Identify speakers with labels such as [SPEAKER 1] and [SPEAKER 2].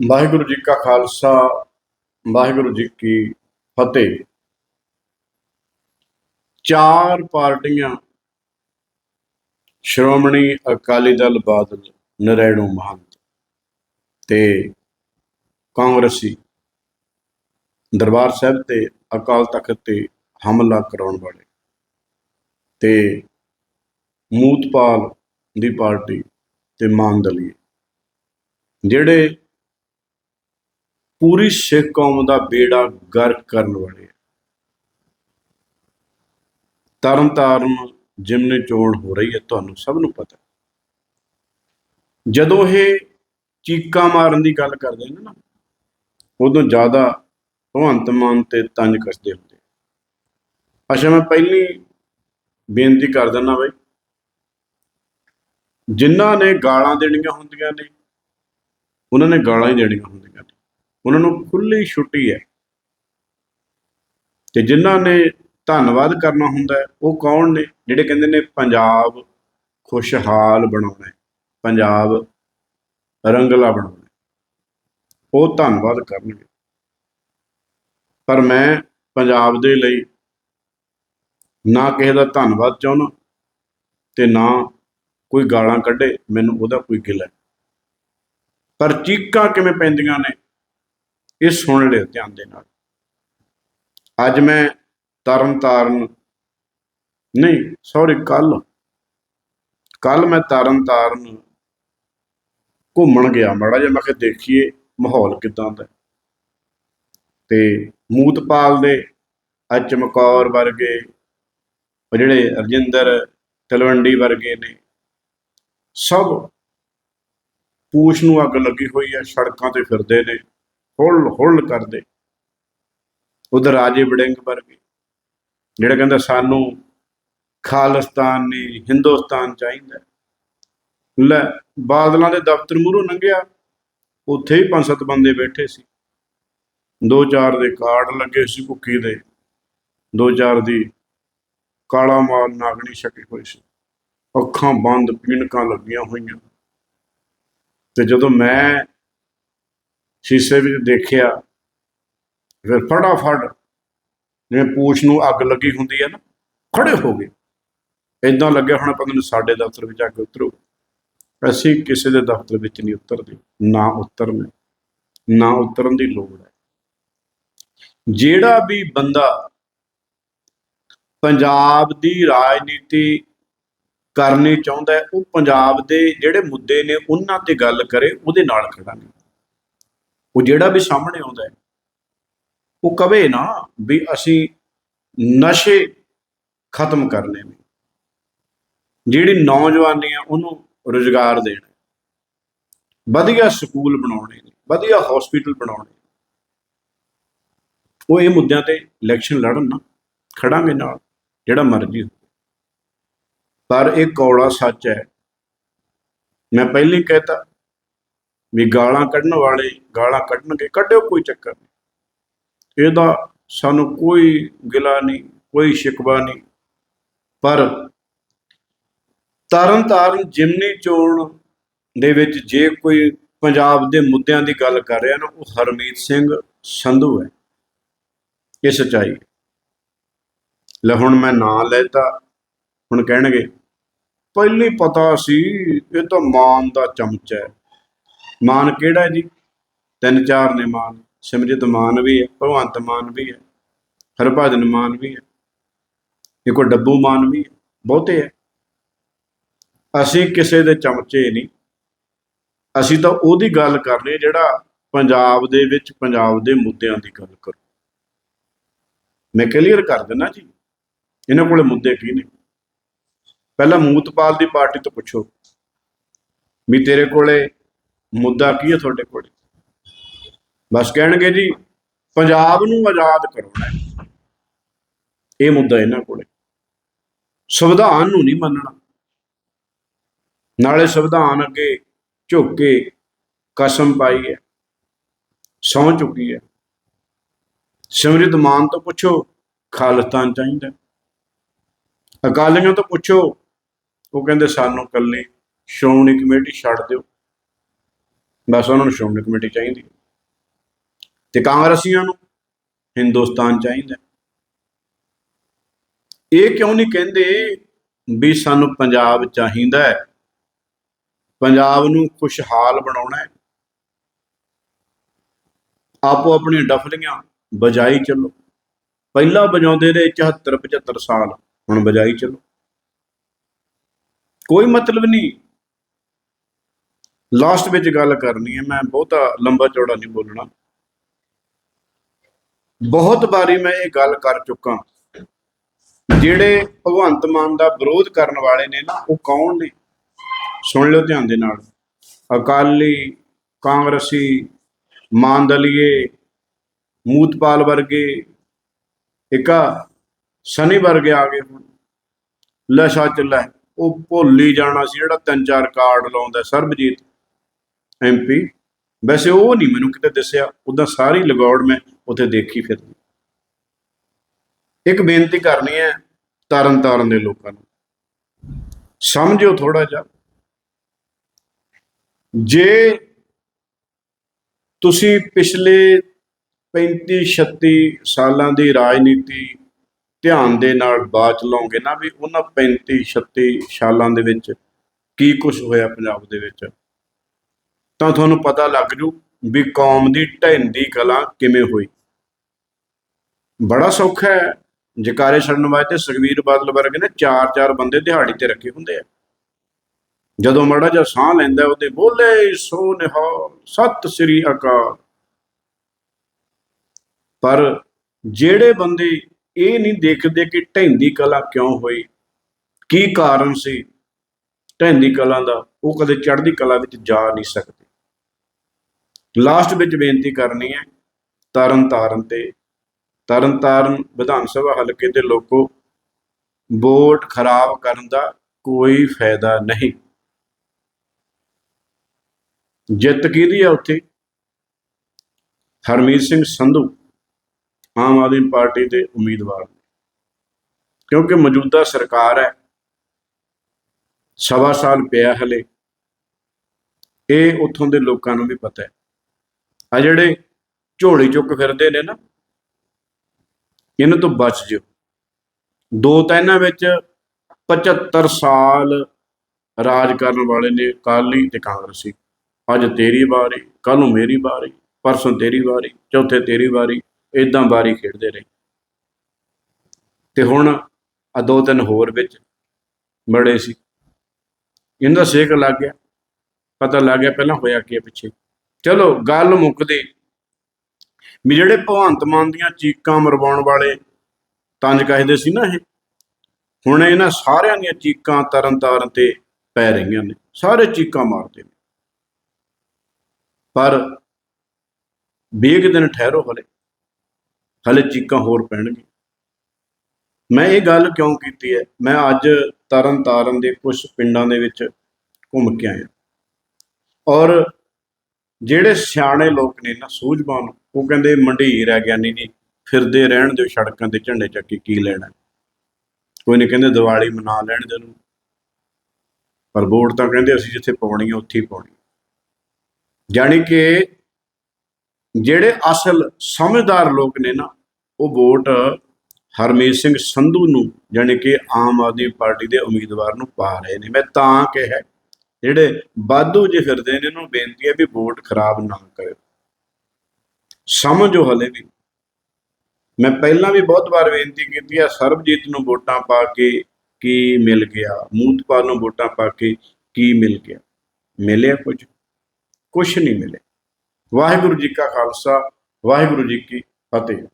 [SPEAKER 1] ਵਾਹਿਗੁਰੂ ਜੀ ਕਾ ਖਾਲਸਾ, ਵਾਹਿਗੁਰੂ ਜੀ ਕੀ ਫਤਿਹ। ਚਾਰ ਪਾਰਟੀਆਂ ਸ਼੍ਰੋਮਣੀ ਅਕਾਲੀ ਦਲ ਬਾਦਲ, ਨਰੈਣੂ ਮਹੰਤ ਤੇ ਕਾਂਗਰਸੀ ਦਰਬਾਰ ਸਾਹਿਬ ਤੇ ਅਕਾਲ ਤਖਤ ਤੇ ਹਮਲਾ ਕਰਾਉਣ ਵਾਲੇ ਤੇ ਮੂਤਪਾਲ ਦੀ ਪਾਰਟੀ ਤੇ ਮਾਨਦਲੀ ਜਿਹੜੇ ਪੂਰੀ ਸਿੱਖ ਕੌਮ ਦਾ ਬੇੜਾ ਗਰਕ ਕਰਨ ਵਾਲੇ ਤਰਨ ਤਾਰਨ ਜਿਮਨੇ ਚੋਣ ਹੋ ਰਹੀ ਹੈ, ਤੁਹਾਨੂੰ ਸਭ ਨੂੰ ਪਤਾ ਜਦੋਂ ਇਹ ਚੀਕਾਂ ਮਾਰਨ ਦੀ ਗੱਲ ਕਰਦੇ ਨੇ ਨਾ, ਉਦੋਂ ਜ਼ਿਆਦਾ ਭਗਵੰਤ ਮਾਨ ਤੇ ਤੰਜ ਕੱਸਦੇ ਹੁੰਦੇ ਅੱਛਾ, ਮੈਂ ਪਹਿਲੀ ਬੇਨਤੀ ਕਰ ਦਿੰਦਾ ਬਈ। ਜਿਨ੍ਹਾਂ ਨੇ ਗਾਲਾਂ ਦੇਣੀਆਂ ਹੁੰਦੀਆਂ ਨੇ, ਉਹਨਾਂ ਨੇ ਗਾਲਾਂ ਹੀ ਦੇਣੀਆਂ ਹੁੰਦੀਆਂ ਨੇ। ਉਹਨਾਂ ਨੂੰ ਖੁੱਲੀ ਛੁੱਟੀ ਹੈ। ਤੇ ਜਿਨ੍ਹਾਂ ਨੇ ਧੰਨਵਾਦ ਕਰਨਾ ਹੁੰਦਾ ਉਹ ਕੌਣ ਨੇ? ਜਿਹੜੇ ਕਹਿੰਦੇ ਨੇ ਪੰਜਾਬ ਖੁਸ਼ਹਾਲ ਬਣਾਉਣਾ ਪੰਜਾਬ ਰੰਗਲਾ ਬਣਾਉਣਾ ਉਹ ਧੰਨਵਾਦ ਕਰਨਗੇ। ਪਰ ਮੈਂ ਪੰਜਾਬ ਦੇ ਲਈ ਨਾ ਕਿਸੇ ਦਾ ਧੰਨਵਾਦ ਚਾਹੁੰਦਾ ਤੇ ਨਾ ਕੋਈ ਗਾਲਾਂ ਕੱਢੇ, ਮੈਨੂੰ ਉਹਦਾ ਕੋਈ ਗਿਲਾ ਪਰ ਚੀਕਾਂ ਕਿਵੇਂ ਪੈਂਦੀਆਂ ਨੇ? ਇਹ ਸੁਣ ਲਿਓ ਧਿਆਨ ਦੇ ਨਾਲ। ਅੱਜ ਮੈਂ ਤਰਨ ਤਾਰਨ ਨਹੀਂ ਸੌਰੀ ਕੱਲ। ਕੱਲ ਮੈਂ ਤਰਨ ਤਾਰਨ ਘੁੰਮਣ ਗਿਆ। ਮਾੜਾ ਜਿਹਾ ਮੈਂ ਕਿਹਾ ਦੇਖੀਏ ਮਾਹੌਲ ਕਿਦਾਂ ਦਾ। ਹੈ। ਤੇ ਮੂਤਪਾਲ ਦੇ ਅੱਜ ਚਮਕੌਰ ਵਰਗੇ ਜਿਹੜੇ ਰਜਿੰਦਰ ਤਲਵੰਡੀ ਵਰਗੇ ਨੇ, ਸਭ ਪੂਛ ਨੂੰ ਅੱਗ ਲੱਗੀ ਹੋਈ ਹੈ ਸੜਕਾਂ ਤੇ ਫਿਰਦੇ ਨੇ। ਹੁੱਲ ਹੁੱਲ ਕਰਦੇ। ਉਧਰ ਰਾਜੇ ਵੜਿੰਗ ਵਰਗੇ, ਜਿਹੜਾ ਕਹਿੰਦਾ ਸਾਨੂੰ ਖਾਲਿਸਤਾਨ ਨਹੀਂ ਹਿੰਦੁਸਤਾਨ ਚਾਹੀਦਾ ਲੈ, ਬਾਦਲਾਂ ਦੇ ਦਫ਼ਤਰ ਮੂਹਰੋਂ ਲੰਘਿਆ, ਉੱਥੇ ਹੀ ਪੰਜ ਸੱਤ ਬੰਦੇ ਬੈਠੇ ਸੀ। ਦੋ ਚਾਰ ਦੇ ਕਾਰਡ ਲੱਗੇ ਸੀ ਭੁੱਕੀ ਦੇ, ਦੋ ਚਾਰ ਦੀ ਕਾਲਾ ਮਾਲ ਨਾਗਣੀ ਛਕੀ ਹੋਈ ਸੀ। ਅੱਖਾਂ ਬੰਦ, ਪੀਣਕਾਂ ਲੱਗੀਆਂ ਹੋਈਆਂ। ਤੇ ਜਦੋਂ ਮੈਂ ਸ਼ੀਸ਼ੇ ਵਿੱਚ ਦੇਖਿਆ, ਫਿਰ ਫਟਾਫਟ ਜਿਵੇਂ ਪੂਛ ਨੂੰ ਅੱਗ ਲੱਗੀ ਹੁੰਦੀ ਹੈ ਨਾ, ਖੜੇ ਹੋ ਗਏ। ਇਦਾਂ ਲੱਗਿਆ ਹੁਣ ਪਤਾ ਨਹੀਂ ਸਾਡੇ ਦਫ਼ਤਰ ਵਿੱਚ ਆ ਕੇ ਉਤਰੋ। ਅਸੀਂ ਕਿਸੇ ਦੇ ਦਫ਼ਤਰ ਵਿੱਚ ਨਹੀਂ ਉਤਰਦੇ, ਨਾ ਉਤਰਨ। ਨਾ ਉਤਰਨ ਦੀ ਲੋੜ ਹੈ। ਜਿਹੜਾ ਵੀ ਬੰਦਾ ਪੰਜਾਬ ਦੀ ਰਾਜਨੀਤੀ ਕਰਨੀ ਚਾਹੁੰਦਾ ਉਹ ਪੰਜਾਬ ਦੇ ਜਿਹੜੇ ਮੁੱਦੇ ਨੇ, ਉਹਨਾਂ ਤੇ ਗੱਲ ਕਰੇ, ਉਹਦੇ ਨਾਲ ਖੜਾਂਗੇ। ਉਹ ਜਿਹੜਾ ਵੀ ਸਾਹਮਣੇ ਆਉਂਦਾ ਹੈ, ਉਹ ਕਵੇ ਨਾ ਵੀ ਅਸੀਂ ਨਸ਼ੇ ਖਤਮ ਕਰਨੇ ਨੇ। ਜਿਹੜੀ ਨੌਜਵਾਨੀ ਆ ਉਹਨੂੰ ਰੁਜ਼ਗਾਰ ਦੇਣਾ ਵਧੀਆ ਸਕੂਲ ਬਣਾਉਣੇ ਨੇ, ਵਧੀਆ ਹਸਪੀਟਲ ਬਣਾਉਣੇ ਨੇ। ਉਹ ਇਹ ਮੁੱਦਿਆਂ ਤੇ ਇਲੈਕਸ਼ਨ ਲੜਨ ਨਾ, ਖੜਾਂਗੇ ਨਾਲ, ਜਿਹੜਾ ਮਰਜ਼ੀ ਹੋਵੇ। ਪਰ ਇਹ ਕੌੜਾ ਸੱਚ ਹੈ। ਮੈਂ ਪਹਿਲਾਂ ਹੀ ਕਹਿਤਾ ਵੀ ਗਾਲਾਂ ਕੱਢਣ ਵਾਲੇ ਗਾਲਾਂ ਕੱਢਣਗੇ, ਕੱਢਿਓ ਕੋਈ ਚੱਕਰ ਨਹੀਂ। ਇਹਦਾ ਸਾਨੂੰ ਕੋਈ ਗਿਲਾ ਨਹੀਂ, ਕੋਈ ਸ਼ਿਕਵਾ ਨਹੀਂ। ਪਰ ਤਰਨ ਤਾਰਨ ਜਿਮਨੀ ਚੋਣ ਦੇ ਵਿੱਚ ਜੇ ਕੋਈ ਪੰਜਾਬ ਦੇ ਮੁੱਦਿਆਂ ਦੀ ਗੱਲ ਕਰ ਰਿਹਾ ਨਾ, ਉਹ ਹਰਮੀਤ ਸਿੰਘ ਸੰਧੂ ਹੈ। ਇਹ ਸੱਚਾਈ ਲੈ ਹੁਣ ਮੈਂ ਨਾਂ ਲੈਤਾ, ਹੁਣ ਕਹਿਣਗੇ, ਪਹਿਲੀ ਪਤਾ ਸੀ, ਇਹ ਤਾਂ ਮਾਨ ਦਾ ਚਮਚਾ ਹੈ। ਮਾਨ ਕਿਹੜਾ ਜੀ? ਤਿੰਨ ਚਾਰ ਨੇ ਮਾਨ, ਸਿਮਰਜੀਤ ਮਾਨ ਵੀ ਹੈ, ਭਗਵੰਤ ਮਾਨ ਵੀ ਹੈ, ਹਰਭਜਨ ਮਾਨ ਵੀ ਹੈ, ਇੱਕ ਉਹ ਡੱਬੂ ਮਾਨ ਵੀ ਹੈ, ਬਹੁਤੇ ਹੈ। ਅਸੀਂ ਕਿਸੇ ਦੇ ਚਮਚੇ ਨਹੀਂ। ਅਸੀਂ ਤਾਂ ਉਹਦੀ ਗੱਲ ਕਰਨੀ ਹੈ ਜਿਹੜਾ ਪੰਜਾਬ ਦੇ ਵਿੱਚ ਪੰਜਾਬ ਦੇ ਮੁੱਦਿਆਂ ਦੀ ਗੱਲ ਕਰੋ। ਮੈਂ ਕਲੀਅਰ ਕਰ ਦਿੰਦਾ ਜੀ, ਇਹਨਾਂ ਕੋਲੇ ਮੁੱਦੇ ਕੀ ਨੇ? ਪਹਿਲਾਂ ਮੂਤਪਾਲ ਦੀ ਪਾਰਟੀ ਤੋਂ ਪੁੱਛੋ। ਵੀ ਤੇਰੇ ਕੋਲੇ ਮੁੱਦਾ ਕੀ ਹੈ ਤੁਹਾਡੇ ਕੋਲ? ਬਸ ਕਹਿਣਗੇ ਜੀ, ਪੰਜਾਬ ਨੂੰ ਆਜ਼ਾਦ ਕਰਾਉਣਾ ਹੈ। ਇਹ ਮੁੱਦਾ ਇਹਨਾਂ ਕੋਲੇ ਸੰਵਿਧਾਨ ਨੂੰ ਨਹੀਂ ਮੰਨਣਾ। ਨਾਲੇ ਸੰਵਿਧਾਨ ਅੱਗੇ ਝੁੱਕ ਕੇ ਕਸਮ ਪਾਈ ਹੈ, ਸਹੁੰ ਚੁੱਕੀ ਹੈ। ਸਿਮਰਜੀਤ ਮਾਨ ਤੋਂ ਪੁੱਛੋ, ਖਾਲਿਸਤਾਨ ਚਾਹੀਦਾ ਅਕਾਲੀਆਂ ਤੋਂ ਪੁੱਛੋ, ਉਹ ਕਹਿੰਦੇ ਸਾਨੂੰ ਕੱਲੀ ਸ਼੍ਰੋਮਣੀ ਕਮੇਟੀ ਛੱਡ ਦਿਓ। ਬਸ ਉਹਨਾਂ ਨੂੰ ਸ਼੍ਰੋਮਣੀ ਕਮੇਟੀ ਚਾਹੀਦੀ ਹੈ। ਤੇ ਕਾਂਗਰਸੀਆਂ ਨੂੰ ਹਿੰਦੁਸਤਾਨ ਚਾਹੀਦਾ ਇਹ ਕਿਉਂ ਨਹੀਂ ਕਹਿੰਦੇ ਵੀ ਸਾਨੂੰ ਪੰਜਾਬ ਚਾਹੀਦਾ ਹੈ? ਪੰਜਾਬ ਨੂੰ ਖੁਸ਼ਹਾਲ ਬਣਾਉਣਾ ਹੈ। ਆਪੋ ਆਪਣੀਆਂ ਡਫਲੀਆਂ ਬਜਾਈ ਚੱਲੋ। ਪਹਿਲਾਂ ਵਜਾਉਂਦੇ ਰਹੇ 74 75 ਸਾਲ, ਹੁਣ ਬਜਾਈ ਚੱਲੋ। ਕੋਈ ਮਤਲਬ ਨਹੀਂ। ਲਾਸਟ ਵਿੱਚ ਗੱਲ ਕਰਨੀ ਹੈ, ਮੈਂ ਬਹੁਤਾ ਲੰਬਾ ਚੌੜਾ ਨਹੀਂ ਬੋਲਣਾ। ਬਹੁਤ ਵਾਰੀ ਮੈਂ ਇਹ ਗੱਲ ਕਰ ਚੁੱਕਾ ਜਿਹੜੇ ਭਗਵੰਤ ਮਾਨ ਦਾ ਵਿਰੋਧ ਕਰਨ ਵਾਲੇ ਨੇ ਨਾ, ਉਹ ਕੌਣ ਨੇ? ਸੁਣ ਲਿਓ ਧਿਆਨ ਦੇ ਨਾਲ। ਅਕਾਲੀ ਕਾਂਗਰਸੀ ਮਾਨਦਲੀਏ ਮੂਤਪਾਲ ਵਰਗੇ, ਇੱਕ ਸਨੀ ਵਰਗੇ ਆ ਗਏ ਹੁਣ। ਲਸ਼ਾ ਸੱਚ ਉਹ ਭੁੱਲੀ ਜਾਣਾ ਸੀ ਜਿਹੜਾ ਤਿੰਨ ਚਾਰ ਕਾਰਡ ਲਾਉਂਦਾ, ਸਰਬਜੀਤ। ਐਮਪੀ ਵੈਸੇ ਉਹ ਨਹੀਂ ਮੈਨੂੰ ਕਿਤੇ ਦੱਸਿਆ। ਉਦਾਂ ਸਾਰੀ ਲਗੌੜ ਮੈਂ ਉੱਥੇ ਦੇਖੀ ਫਿਰਦੀ ਇੱਕ ਬੇਨਤੀ ਕਰਨੀ ਹੈ ਤਰਨ ਤਾਰਨ ਦੇ ਲੋਕਾਂ ਨੂੰ। ਸਮਝਿਓ ਥੋੜਾ ਜਿਹਾ। ਜੇ ਤੁਸੀਂ ਪਿਛਲੇ 35 36 ਸਾਲਾਂ ਦੀ ਰਾਜਨੀਤੀ ਧਿਆਨ ਦੇ ਨਾਲ ਬਾਤ ਲਓਗੇ ਨਾ ਵੀ ਉਹਨਾਂ 35 36 ਸਾਲਾਂ ਦੇ ਵਿੱਚ ਕੀ ਕੁਝ ਹੋਇਆ ਪੰਜਾਬ ਦੇ ਵਿੱਚ? ਤਾਂ ਤੁਹਾਨੂੰ ਪਤਾ ਲੱਗ ਜੂ ਵੀ ਕੌਮ ਦੀ ਢਹਿੰਦੀ ਕਲਾ ਕਿਵੇਂ ਹੋਈ। ਬੜਾ ਸੌਖਾ ਹੈ। ਜਕਾਰੇ ਛੱਡਣ ਵਾਸਤੇ ਸੁਖਵੀਰ ਬਾਦਲ ਵਰਗੇ ਨੇ ਚਾਰ ਚਾਰ ਬੰਦੇ ਦਿਹਾੜੀ ਤੇ ਰੱਖੇ ਹੁੰਦੇ ਆ। ਜਦੋਂ ਮੜਾ ਜਿਹਾ ਸਾਹ ਲੈਂਦਾ, ਉਹਦੇ ਬੋਲੇ ਸੋ ਨਿਹਾਲ ਸਤਿ ਸ੍ਰੀ ਅਕਾਲ। ਪਰ ਜਿਹੜੇ ਬੰਦੇ ਇਹ ਨਹੀਂ ਦੇਖਦੇ ਕਿ ਢਹਿੰਦੀ ਕਲਾ ਕਿਉਂ ਹੋਈ, ਕੀ ਕਾਰਨ ਸੀ ਢਹਿੰਦੀ ਕਲਾ ਦਾ, ਉਹ ਕਦੇ ਚੜ੍ਹਦੀ ਕਲਾ ਵਿੱਚ ਜਾ ਨਹੀਂ ਸਕਦੇ। ਲਾਸਟ ਵਿੱਚ ਬੇਨਤੀ ਕਰਨੀ ਹੈ ਤਰਨ ਤਾਰਨ ਤੇ। ਤਰਨ ਤਾਰਨ ਵਿਧਾਨ ਸਭਾ ਹਲਕੇ ਦੇ ਲੋਕੋ, ਵੋਟ ਖਰਾਬ ਕਰਨ ਦਾ ਕੋਈ ਫਾਇਦਾ ਨਹੀਂ। ਜਿੱਤ ਕਿਹਦੀ ਆ ਉੱਥੇ? ਹਰਮੀਤ ਸਿੰਘ ਸੰਧੂ, ਆਮ ਆਦਮੀ ਪਾਰਟੀ ਦੇ ਉਮੀਦਵਾਰ ਨੇ। ਕਿਉਂਕਿ ਮੌਜੂਦਾ ਸਰਕਾਰ ਹੈ, ਸਵਾ ਸਾਲ ਪਿਆ ਹਲੇ। ਇਹ ਉੱਥੋਂ ਦੇ ਲੋਕਾਂ ਨੂੰ ਵੀ ਪਤਾ ਹੈ। ਆ ਜਿਹੜੇ ਝੋਲੀ ਚੁੱਕ ਫਿਰਦੇ ਨੇ ਨਾ, ਇਹਨਾਂ ਤੋਂ ਬਚ ਜਿਓ। ਦੋ ਤਾਂ ਇਹਨਾਂ ਵਿੱਚ 75 ਸਾਲ ਰਾਜ ਕਰਨ ਵਾਲੇ ਨੇ ਅਕਾਲੀ ਤੇ ਕਾਂਗਰਸੀ। ਅੱਜ ਤੇਰੀ ਵਾਰੀ ਕੱਲ ਨੂੰ ਮੇਰੀ ਵਾਰੀ, ਪਰਸੋਂ ਤੇਰੀ ਵਾਰੀ, ਚੌਥੇ ਤੇਰੀ ਵਾਰੀ ਇਦਾਂ ਵਾਰੀ ਖੇਡਦੇ ਰਹੇ। ਤੇ ਹੁਣ ਆ ਦੋ ਤਿੰਨ ਹੋਰ ਵਿੱਚ ਬੜੇ ਸੀ। ਇਹਦਾ ਸੇਕ ਲੱਗ ਗਿਆ, ਪਤਾ ਲੱਗ ਗਿਆ ਪਹਿਲਾਂ ਹੋਇਆ ਕੀ ਹੈ ਪਿੱਛੇ। ਚਲੋ ਗੱਲ ਮੁੱਕਦੀ। ਵੀ ਜਿਹੜੇ ਭਗਵੰਤ ਮਾਨ ਦੀਆਂ ਚੀਕਾਂ ਮਰਵਾਉਣ ਵਾਲੇ ਤੰਜ ਕਹਦੇ ਸੀ ਨਾ ਇਹ, ਹੁਣ ਇਹਨਾਂ ਸਾਰਿਆਂ ਦੀਆਂ ਚੀਕਾਂ ਤਰਨ ਤਾਰਨ ਤੇ ਪੈ ਰਹੀਆਂ ਨੇ, ਸਾਰੇ ਚੀਕਾਂ ਮਾਰਦੇ ਨੇ। ਪਰ 20 ਦਿਨ ਠਹਿਰੋ ਹਲੇ ਹਲੇ ਚੀਕਾਂ ਹੋਰ ਪੈਣਗੀਆਂ। ਮੈਂ ਇਹ ਗੱਲ ਕਿਉਂ ਕੀਤੀ ਹੈ? ਮੈਂ ਅੱਜ ਤਰਨ ਤਾਰਨ ਦੇ ਕੁਝ ਪਿੰਡਾਂ ਦੇ ਵਿੱਚ ਘੁੰਮ ਕੇ ਆਇਆ। ਔਰ ਜਿਹੜੇ ਸਿਆਣੇ ਲੋਕ ਨੇ ਨਾ ਸੂਝਵਾਨ, ਉਹ ਕਹਿੰਦੇ ਮੰਡੀਰ ਹੈ ਗਿਆਨੀ ਜੀ ਫਿਰਦੇ ਰਹਿਣ ਦਿਓ ਸੜਕਾਂ ਤੇ ਝੰਡੇ ਚੱਕ ਕੇ ਕੀ ਲੈਣਾ। ਕੋਈ ਨਹੀਂ ਕਹਿੰਦੇ ਦੀਵਾਲੀ ਮਨਾ ਲੈਣ ਦੇ ਨੂੰ ਪਰ ਵੋਟ ਤਾਂ ਕਹਿੰਦੇ ਅਸੀਂ ਜਿੱਥੇ ਪਾਉਣੀ ਹੈ ਉੱਥੇ ਹੀ ਪਾਉਣੀ। ਜਾਣੀ ਕਿ ਜਿਹੜੇ ਅਸਲ ਸਮਝਦਾਰ ਲੋਕ ਨੇ ਨਾ, ਉਹ ਵੋਟ ਹਰਮੀਤ ਸਿੰਘ ਸੰਧੂ ਨੂੰ, ਜਾਣੀ ਕਿ ਆਮ ਆਦਮੀ ਪਾਰਟੀ ਦੇ ਉਮੀਦਵਾਰ ਨੂੰ ਪਾ ਰਹੇ ਨੇ। ਮੈਂ ਤਾਂ ਕਿਹਾ ਜਿਹੜੇ ਬਾਦੂ ਜੇ ਫਿਰਦੇ ਨੇ, ਇਹਨੂੰ ਬੇਨਤੀ ਹੈ ਵੀ ਵੋਟ ਖਰਾਬ ਨਾ ਕਰਿਓ। ਸਮਝੋ ਹਲੇ ਵੀ। ਮੈਂ ਪਹਿਲਾਂ ਵੀ ਬਹੁਤ ਵਾਰ ਬੇਨਤੀ ਕੀਤੀ ਹੈ ਸਰਬਜੀਤ ਨੂੰ ਵੋਟਾਂ ਪਾ ਕੇ ਕੀ ਮਿਲ ਗਿਆ? ਮੂਤਪਾਲ ਨੂੰ ਵੋਟਾਂ ਪਾ ਕੇ ਕੀ ਮਿਲ ਗਿਆ? ਮਿਲਿਆ ਕੁਝ? ਕੁਝ ਨਹੀਂ ਮਿਲਿਆ। ਵਾਹਿਗੁਰੂ ਜੀ ਕਾ ਖਾਲਸਾ, ਵਾਹਿਗੁਰੂ ਜੀ ਕੀ ਫਤਿਹ।